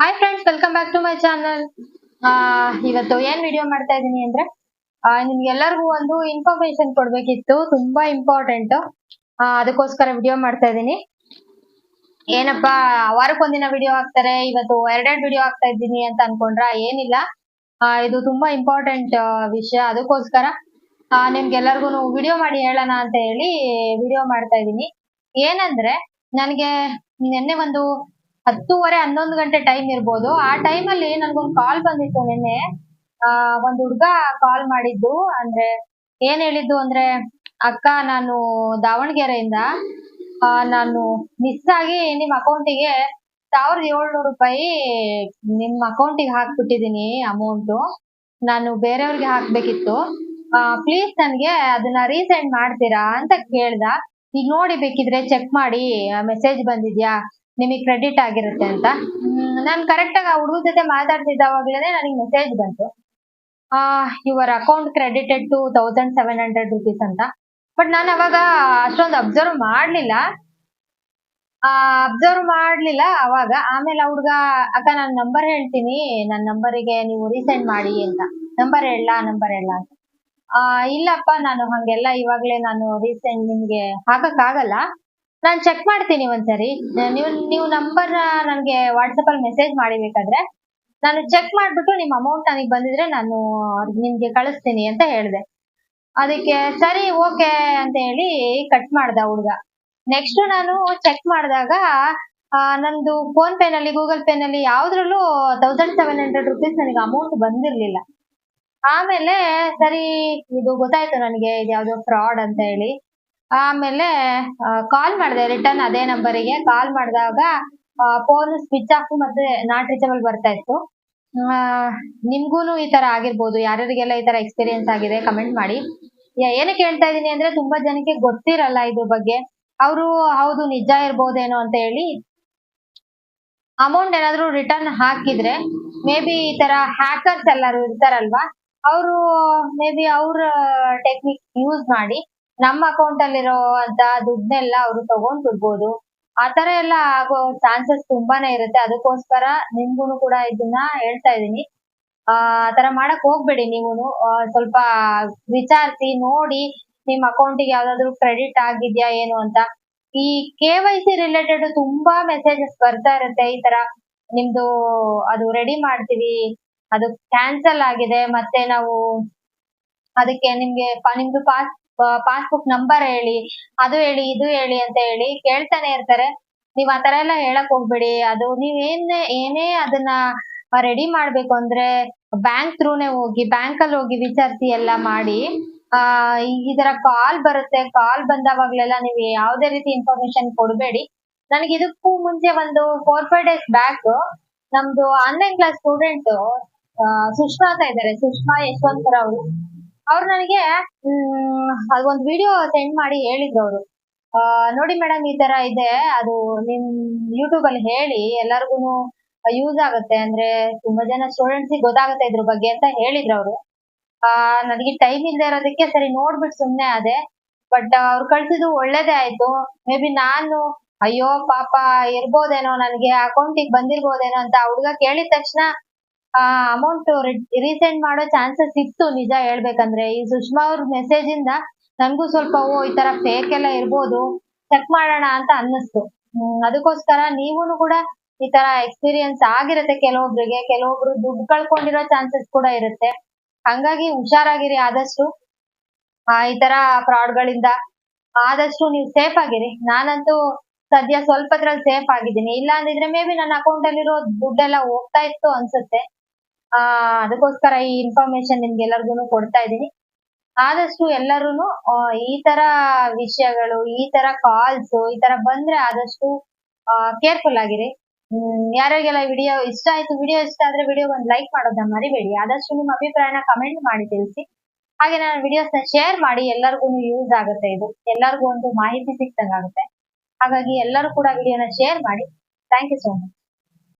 Hi friends welcome back to my channel ಇವತ್ತು ಏನ್ video ಮಾಡ್ತಾ ಇದೀನಿ ಅಂದ್ರೆ ನಿಮ್ಗೆಲ್ಲರಿಗೂ ಒಂದು ಇನ್ಫಾರ್ಮೇಶನ್ ಕೊಡ್ಬೇಕಿತ್ತು, ತುಂಬಾ ಇಂಪಾರ್ಟೆಂಟ್ ಅದಕ್ಕೋಸ್ಕರ ವಿಡಿಯೋ ಮಾಡ್ತಾ ಇದೀನಿ ಏನಪ್ಪಾ, ವಾರಕ್ಕೊಂದಿನ ವಿಡಿಯೋ ಹಾಕ್ತಾರೆ, ಇವತ್ತು ಎರಡೆರಡು ವಿಡಿಯೋ ಹಾಕ್ತಾ ಇದ್ದೀನಿ ಅಂತ ಅನ್ಕೊಂಡ್ರ? ಏನಿಲ್ಲ. ಇದು ತುಂಬಾ ಇಂಪಾರ್ಟೆಂಟ್ ವಿಷಯ. ಅದಕ್ಕೋಸ್ಕರ ನಿಮ್ಗೆಲ್ಲರಿಗೂ ವಿಡಿಯೋ ಮಾಡಿ ಹೇಳೋಣ ಅಂತ ಹೇಳಿ ವಿಡಿಯೋ ಮಾಡ್ತಾ ಇದೀನಿ ಏನಂದ್ರೆ, ನನಗೆ ನಿನ್ನೆ ಒಂದು ಹತ್ತೂವರೆ ಹನ್ನೊಂದು ಗಂಟೆ ಟೈಮ್ ಇರ್ಬೋದು. ಆ ಟೈಮಲ್ಲಿ ನನ್ಗೊಂದು ಕಾಲ್ ಬಂದಿತ್ತು ನಿನ್ನೆ. ಆ ಒಂದ್ ಹುಡ್ಗ ಕಾಲ್ ಮಾಡಿದ್ದು. ಅಂದ್ರೆ ಏನ್ ಹೇಳಿದ್ದು ಅಂದ್ರೆ ಅಕ್ಕ ನಾನು ದಾವಣಗೆರೆಯಿಂದ ಆ, ನಾನು ಮಿಸ್ ಆಗಿ ನಿಮ್ ಅಕೌಂಟಿಗೆ ಸಾವಿರದ ಏಳ್ನೂರು ರೂಪಾಯಿ ನಿಮ್ ಅಕೌಂಟಿಗೆ ಹಾಕ್ಬಿಟ್ಟಿದೀನಿ ಅಮೌಂಟ್ ನಾನು ಬೇರೆಯವ್ರಿಗೆ ಹಾಕ್ಬೇಕಿತ್ತು. ಪ್ಲೀಸ್ ನನ್ಗೆ ಅದನ್ನ ರೀಸೆಂಡ್ ಮಾಡ್ತೀರಾ ಅಂತ ಕೇಳ್ದ. ಈಗ ನೋಡಿ ಬೇಕಿದ್ರೆ ಚೆಕ್ ಮಾಡಿ ಮೆಸೇಜ್ ಬಂದಿದ್ಯಾ? ನಿಮಗೆ ಕ್ರೆಡಿಟ್ ಆಗಿರುತ್ತೆ ಅಂತ. ನಾನು ಕರೆಕ್ಟ್ ಆಗಿ ಆ ಹುಡುಗ ಜೊತೆ ಮಾತಾಡ್ತಿದ್ದಾವಾಗ್ಲೇನೆ ನನಗೆ ಮೆಸೇಜ್ ಬಂತು. Your account credited two thousand seven hundred rupees ಅಂತ. ಬಟ್ ನಾನು ಅವಾಗ ಅಷ್ಟೊಂದು ಅಬ್ಸರ್ವ್ ಮಾಡ್ಲಿಲ್ಲ. ಅಬ್ಸರ್ವ್ ಮಾಡ್ಲಿಲ್ಲ ಅವಾಗ. ಆಮೇಲೆ ಆ ಹುಡ್ಗ, ಅಕ್ಕ, ನಾನು ನಂಬರ್ ಹೇಳ್ತೀನಿ. ನನ್ನ ನಂಬರಿಗೆ ನೀವು ರೀಸೆಂಡ್ ಮಾಡಿ ಅಂತ. ನಂಬರ್ ಹೇಳ ನಂಬರ್ ಹೇಳ ಅಂತ. ಇಲ್ಲಪ್ಪ, ನಾನು ಹಂಗೆಲ್ಲ ಇವಾಗ್ಲೇ ನಾನು ರೀಸೆಂಟ್ ನಿಮ್ಗೆ ಹಾಕಕ್ ಆಗಲ್ಲ ನಾನು ಚೆಕ್ ಮಾಡ್ತೀನಿ ಒಂದ್ಸರಿ. ನೀವು ನೀವು ನಂಬರ್ ನನಗೆ ವಾಟ್ಸಪ್ ಅಲ್ಲಿ ಮೆಸೇಜ್ ಮಾಡಿ ಬೇಕಾದ್ರೆ ನಾನು ಚೆಕ್ ಮಾಡ್ಬಿಟ್ಟು ನಿಮ್ಮ ಅಮೌಂಟ್ ನನಗೆ ಬಂದಿದ್ರೆ ನಾನು ನಿಮ್ಗೆ ಕಳಿಸ್ತೀನಿ ಅಂತ ಹೇಳಿದೆ. ಅದಕ್ಕೆ ಸರಿ ಓಕೆ ಅಂತ ಹೇಳಿ ಕಟ್ ಮಾಡ್ದ ಹುಡುಗ. ನೆಕ್ಸ್ಟ್ ನಾನು ಚೆಕ್ ಮಾಡಿದಾಗ ನಂದು ಫೋನ್ ಪೇ ನಲ್ಲಿ ಗೂಗಲ್ ಪೇ ನಲ್ಲಿ ಯಾವ್ದ್ರಲ್ಲೂ ತೌಸಂಡ್ ಸೆವೆನ್ ಹಂಡ್ರೆಡ್ ರುಪೀಸ್ ನನಗೆ ಅಮೌಂಟ್ ಬಂದಿರ್ಲಿಲ್ಲ. ಆಮೇಲೆ ಸರಿ, ಇದು ಗೊತ್ತಾಯ್ತು ನನಗೆ ಇದು ಯಾವುದೋ ಫ್ರಾಡ್ ಅಂತ ಹೇಳಿ. ಆಮೇಲೆ ಕಾಲ್ ಮಾಡಿದೆ ರಿಟರ್ನ್ ಅದೇ ನಂಬರಿಗೆ ಕಾಲ್ ಮಾಡಿದಾಗ ಫೋನ್ ಸ್ವಿಚ್ ಆಫ್ ಮತ್ತೆ ನಾಟ್ ರೀಚಬಲ್ ಬರ್ತಾ ಇತ್ತು. ನಿಮ್ಗೂನು ಈ ತರ ಆಗಿರ್ಬೋದು. ಯಾರ್ಯಾರಿಗೆಲ್ಲ ಈ ತರ ಎಕ್ಸ್ಪೀರಿಯನ್ಸ್ ಆಗಿದೆ ಕಮೆಂಟ್ ಮಾಡಿ. ಏನಕ್ಕೆ ಹೇಳ್ತಾ ಇದೀನಿ ಅಂದ್ರೆ ತುಂಬಾ ಜನಕ್ಕೆ ಗೊತ್ತಿರಲ್ಲ ಇದ್ರ ಬಗ್ಗೆ. ಅವರು, ಹೌದು, ನಿಜ ಇರ್ಬೋದೇನೋ ಅಂತ ಹೇಳಿ ಅಮೌಂಟ್ ಏನಾದ್ರು ರಿಟರ್ನ್ ಹಾಕಿದ್ರೆ ಮೇ ಬಿ ಈ ತರ ಹ್ಯಾಕರ್ಸ್ ಎಲ್ಲರೂ ಇರ್ತಾರಲ್ವಾ, ಅವರು ಮೇ ಬಿ ಅವ್ರ ಟೆಕ್ನಿಕ್ ಯೂಸ್ ಮಾಡಿ ನಮ್ಮ ಅಕೌಂಟ್ ಅಲ್ಲಿರೋ ಅಂತ ದುಡ್ಡನ್ನೆಲ್ಲ ಅವರು ತಗೊಂಡ್ ಬಿಡ್ಬೋದು ಆ ತರ ಎಲ್ಲ ಆಗೋ ಚಾನ್ಸಸ್ ತುಂಬಾನೇ ಇರುತ್ತೆ. ಅದಕ್ಕೋಸ್ಕರ ನಿಮ್ಗೂನು ಕೂಡ ಇದನ್ನ ಹೇಳ್ತಾ ಇದೀನಿ ಆ ತರ ಮಾಡಕ್ ಹೋಗ್ಬೇಡಿ ನೀವುನು. ಸ್ವಲ್ಪ ವಿಚಾರಿಸಿ, ನೋಡಿ ನಿಮ್ ಅಕೌಂಟಿಗೆ ಯಾವ್ದಾದ್ರು ಕ್ರೆಡಿಟ್ ಆಗಿದ್ಯಾ ಏನು ಅಂತ. ಈ ಕೆ ವೈ ಸಿ ರಿಲೇಟೆಡ್ ತುಂಬಾ ಮೆಸೇಜಸ್ ಬರ್ತಾ ಇರುತ್ತೆ. ಈ ತರ ನಿಮ್ದು ಅದು ರೆಡಿ ಮಾಡ್ತೀವಿ. ಅದು ಕ್ಯಾನ್ಸಲ್ ಆಗಿದೆ. ಮತ್ತೆ ನಾವು ಅದಕ್ಕೆ ನಿಮ್ಗೆ, ನಿಮ್ದು ಪಾಸ್ ಪಾಸ್ಬುಕ್ ನಂಬರ್ ಹೇಳಿ, ಅದು ಹೇಳಿ, ಇದು ಹೇಳಿ ಅಂತ ಹೇಳಿ ಕೇಳ್ತಾನೆ ಇರ್ತಾರೆ. ನೀವ್ ಆತರ ಎಲ್ಲ ಹೇಳಕ್ ಹೋಗ್ಬೇಡಿ. ಅದು ನೀವ್ ಏನೇ ಏನೇ ಅದನ್ನ ರೆಡಿ ಮಾಡ್ಬೇಕು ಅಂದ್ರೆ ಬ್ಯಾಂಕ್ ಥ್ರೂನೇ ಹೋಗಿ ಬ್ಯಾಂಕ್ ಅಲ್ಲಿ ಹೋಗಿ ವಿಚಾರಿಸಿ ಎಲ್ಲ ಮಾಡಿ, ಆ, ಈ ತರ ಕಾಲ್ ಬರುತ್ತೆ. ಕಾಲ್ ಬಂದಾವಾಗ್ಲೆಲ್ಲ ನೀವು ಯಾವ್ದೇ ರೀತಿ ಇನ್ಫಾರ್ಮೇಶನ್ ಕೊಡ್ಬೇಡಿ. ನನಗೆ ಇದಕ್ಕೂ ಮುಂಚೆ ಒಂದು ಫೋರ್ ಫೈವ್ ಡೇಸ್ ಬ್ಯಾಕ್ ನಮ್ದು ಆನ್ಲೈನ್ ಕ್ಲಾಸ್ ಸ್ಟೂಡೆಂಟ್ ಸುಷ್ಮಾ ಅಂತ ಇದ್ದಾರೆ. ಸುಷ್ಮಾ ಯಶವಂತರ ಅವರು ಅವ್ರು ನನಗೆ ಅದೊಂದು ವಿಡಿಯೋ ಸೆಂಡ್ ಮಾಡಿ ಹೇಳಿದ್ರು ಅವರು. ನೋಡಿ ಮೇಡಮ್ ಈ ತರ ಇದೆ. ಅದು ನಿಮ್ ಯೂಟ್ಯೂಬ್ ಅಲ್ಲಿ ಹೇಳಿ ಎಲ್ಲರಿಗೂ ಯೂಸ್ ಆಗುತ್ತೆ. ಅಂದ್ರೆ ತುಂಬಾ ಜನ ಸ್ಟೂಡೆಂಟ್ಸ್ ಗೊತ್ತಾಗುತ್ತೆ ಇದ್ರ ಬಗ್ಗೆ ಅಂತ ಹೇಳಿದ್ರು ಅವರು. ಆ, ನನಗೆ ಟೈಮ್ ಇಲ್ಲದೆ ಇರೋದಕ್ಕೆ ಸರಿ ನೋಡ್ಬಿಟ್ಟು ಸುಮ್ನೆ ಅದೇ ಬಟ್ ಅವ್ರು ಕಳ್ಸಿದ್ದು ಒಳ್ಳೇದೇ ಆಯ್ತು. ಮೇ ಬಿ ನಾನು, ಅಯ್ಯೋ ಪಾಪ, ಇರ್ಬೋದೇನೋ ನನಗೆ ಅಕೌಂಟಿಗೆ ಬಂದಿರ್ಬೋದೇನೋ ಅಂತ ಹುಡ್ಗ ಕೇಳಿದ ತಕ್ಷಣ ಆ ಅಮೌಂಟ್ ರೀಸೆಂಡ್ ಮಾಡೋ ಚಾನ್ಸಸ್ ಇತ್ತು, ನಿಜ ಹೇಳ್ಬೇಕಂದ್ರೆ. ಈ ಸುಷ್ಮಾ ಅವ್ರ ಮೆಸೇಜ್ ಇಂದ ನಂಗೂ ಸ್ವಲ್ಪ, ಓ, ಈ ತರ ಫೇಕ್ ಎಲ್ಲ ಇರ್ಬೋದು ಚೆಕ್ ಮಾಡೋಣ ಅಂತ ಅನ್ನಿಸ್ತು. ಅದಕ್ಕೋಸ್ಕರ ನೀವೂನು ಕೂಡ ಈ ತರ ಎಕ್ಸ್ಪೀರಿಯನ್ಸ್ ಆಗಿರುತ್ತೆ ಕೆಲವೊಬ್ರಿಗೆ. ಕೆಲವೊಬ್ರು ದುಡ್ಡು ಕಳ್ಕೊಂಡಿರೋ ಚಾನ್ಸಸ್ ಕೂಡ ಇರುತ್ತೆ. ಹಂಗಾಗಿ ಹುಷಾರಾಗಿರಿ ಆದಷ್ಟು. ಆ, ಈ ತರ ಫ್ರಾಡ್ ಗಳಿಂದ ಆದಷ್ಟು ನೀವು ಸೇಫ್ ಆಗಿರಿ. ನಾನಂತೂ ಸದ್ಯ ಸ್ವಲ್ಪದ್ರಲ್ಲಿ ಸೇಫ್ ಆಗಿದ್ದೀನಿ. ಇಲ್ಲ ಅಂದಿದ್ರೆ ಮೇ ಬಿ ನನ್ನ ಅಕೌಂಟ್ ಅಲ್ಲಿರೋ ದುಡ್ಡೆಲ್ಲ ಹೋಗ್ತಾ ಇತ್ತು ಅನ್ಸುತ್ತೆ. ಆ, ಅದಕ್ಕೋಸ್ಕರ ಈ ಇನ್ಫಾರ್ಮೇಶನ್ ನಿಮ್ಗೆಲ್ಲರಿಗೂ ಕೊಡ್ತಾ ಇದ್ದೀನಿ. ಆದಷ್ಟು ಎಲ್ಲರೂ ಈ ತರ ವಿಷಯಗಳು, ಈ ತರ ಕಾಲ್ಸ್ ಈ ತರ ಬಂದ್ರೆ ಆದಷ್ಟು ಕೇರ್ಫುಲ್ ಆಗಿರಿ. ಹ್ಮ್, ಯಾರಿಗೆಲ್ಲ ವಿಡಿಯೋ ಇಷ್ಟ ಆಯ್ತು ವಿಡಿಯೋ ಇಷ್ಟ ಆದ್ರೆ ವಿಡಿಯೋ ಒಂದು ಲೈಕ್ ಮಾಡೋದನ್ನ ಮರಿಬೇಡಿ. ಆದಷ್ಟು ನಿಮ್ಮ ಅಭಿಪ್ರಾಯನ ಕಮೆಂಟ್ ಮಾಡಿ ತಿಳಿಸಿ. ಹಾಗೆ ನಾನು ವಿಡಿಯೋಸ್ನ ಶೇರ್ ಮಾಡಿ ಎಲ್ಲರಿಗೂ ಯೂಸ್ ಆಗುತ್ತೆ ಇದು. ಎಲ್ಲರಿಗೂ ಒಂದು ಮಾಹಿತಿ ಸಿಕ್ತಂಗಾಗುತ್ತೆ ಹಾಗಾಗಿ ಎಲ್ಲರೂ ಕೂಡ ವಿಡಿಯೋನ ಶೇರ್ ಮಾಡಿ. Thank you so much